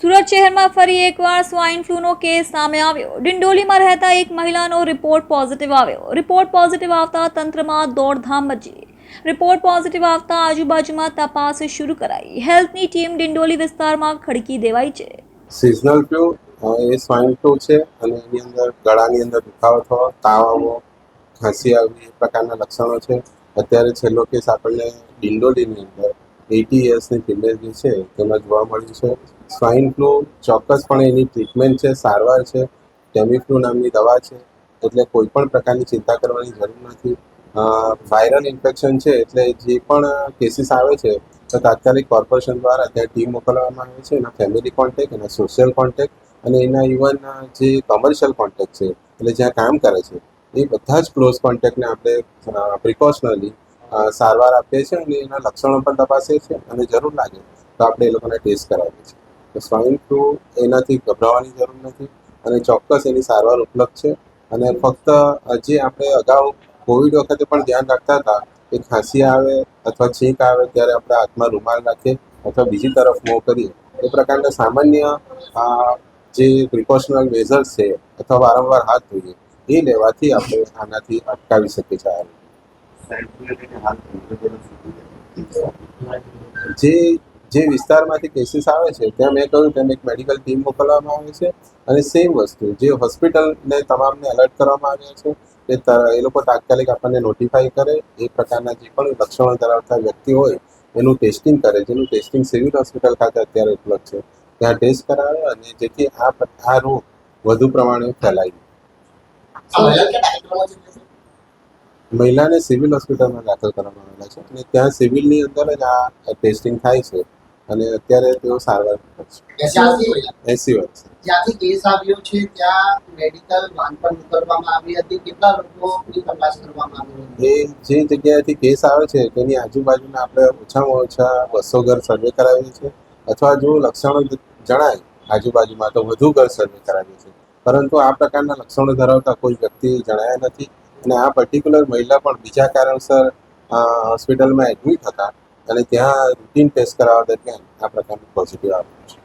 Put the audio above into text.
સુરત શહેરમાં ફરી એકવાર સ્વાઇન ફ્લૂનો કેસ સામે આવ્યો. ડિંડોલીમાં રહેતા એક મહિલાનો રિપોર્ટ પોઝિટિવ આવ્યો. રિપોર્ટ પોઝિટિવ આવતા તંત્રમાં દોડધામ મચી. રિપોર્ટ પોઝિટિવ આવતા આજુબાજુમાં તપાસ શરૂ કરાઈ. હેલ્થની ટીમ ડિંડોલી વિસ્તારમાં ખડકી દેવાઈ છે. સિઝનલ ફ્લૂ એ સ્વાઇન ફ્લૂ છે અને એની અંદર ગળાની અંદર દુખાવો થવો, તાવ આવવો ખાંસી આવવી એ પ્રકારના લક્ષણો છે. અત્યારે છેલ્લો કેસ આપણને ડિંડોલીની અંદર એટી યર્સની છે, તેમાં જોવા મળ્યું છે. સ્વાઇન ફ્લૂ ચોક્કસપણે એની ટ્રીટમેન્ટ છે, સારવાર છે. ટેમિફ્લુ નામની દવા છે. એટલે કોઈ પણ પ્રકારની ચિંતા કરવાની જરૂર નથી. વાયરલ ઇન્ફેક્શન છે, એટલે જે પણ કેસીસ આવે છે, તો તાત્કાલિક કોર્પોરેશન દ્વારા ત્યાં ટીમ મોકલવામાં આવે છે. એના ફેમિલી કોન્ટેક્ટ એના સોશિયલ કોન્ટેક્ટ અને એના ઇવન જે કોમર્શિયલ કોન્ટેક્ટ છે, એટલે જ્યાં કામ કરે છે, એ બધા જ ક્લોઝ કોન્ટેક્ટને આપણે પ્રિકોશનલી સારવાર આપીએ છીએ અને એના લક્ષણો પણ તપાસીએ છીએ અને જરૂર લાગે તો આપણે એ લોકોને ટેસ્ટ કરાવીએ છીએ તો સ્વાઇન ફ્લૂ એનાથી ગભરાવાની જરૂર નથી અને ચોક્કસ એની સારવાર ઉપલબ્ધ છે અને ફક્ત જે આપણે અગાઉ કોવિડ વખતે પણ ધ્યાન રાખતા હતા કે ખાંસી આવે અથવા છીંક આવે ત્યારે આપણે હાથમાં રૂમાલ રાખીએ અથવા બીજી તરફ મોં કરીએ, એ પ્રકારના સામાન્ય જે પ્રિકોશનલ મેઝર્સ છે અથવા વારંવાર હાથ ધોઈએ, એ લેવાથી આપણે આનાથી અટકાવી શકીએ છીએ. જે જે વિસ્તારમાંથી કેસીસ આવે છે, ત્યાં મેં કહ્યું તેમ એક મેડિકલ ટીમ મોકલવામાં આવે છે અને સેમ વસ્તુ, જે હોસ્પિટલને તમામને એલર્ટ કરવામાં આવ્યા છે કે એ લોકો તાત્કાલિક આપણને નોટિફાઈ કરે, એ પ્રકારના જે પણ લક્ષણો ધરાવતા વ્યક્તિ હોય, એનું ટેસ્ટિંગ કરે, જેનું ટેસ્ટિંગ સિવિલ હોસ્પિટલ ખાતે અત્યારે ઉપલબ્ધ છે ત્યાં ટેસ્ટ કરાવે અને જેથી આ આ રોગ વધુ પ્રમાણે ફેલાય. મહિલાને સિવિલ હોસ્પિટલમાં દાખલ કરવામાં આવેલા છે અને ત્યાં સિવિલની અંદર જ આ ટેસ્ટિંગ થાય છે અને અત્યારે તેઓ સારવાર છે. એસી વર્ષ જ્યાંથી કેસ આવ્યો છે ત્યાં મેડિકલ વાન પણ મોકલવામાં આવી હતી. કેટલા લોકોની તપાસ કરવામાં આવી એ જે જગ્યાએથી કેસ આવે છે તેની આજુબાજુના આપણે ઓછામાં ઓછા બસો ઘર સર્વે કરાવીએ છીએ. અથવા જો લક્ષણો જણાય આજુબાજુમાં તો વધુ ઘર સર્વે કરાવીએ છીએ. પરંતુ આ પ્રકારના લક્ષણો ધરાવતા કોઈ વ્યક્તિ જણાયા નથી. અને આ પર્ટિક્યુલર મહિલા પણ બીજા કારણસર હોસ્પિટલમાં એડમિટ હતા અને ત્યાં રૂટીન ટેસ્ટ કરાવવા દરમિયાન આ પ્રકારનું પોઝિટિવ આવ્યું છે.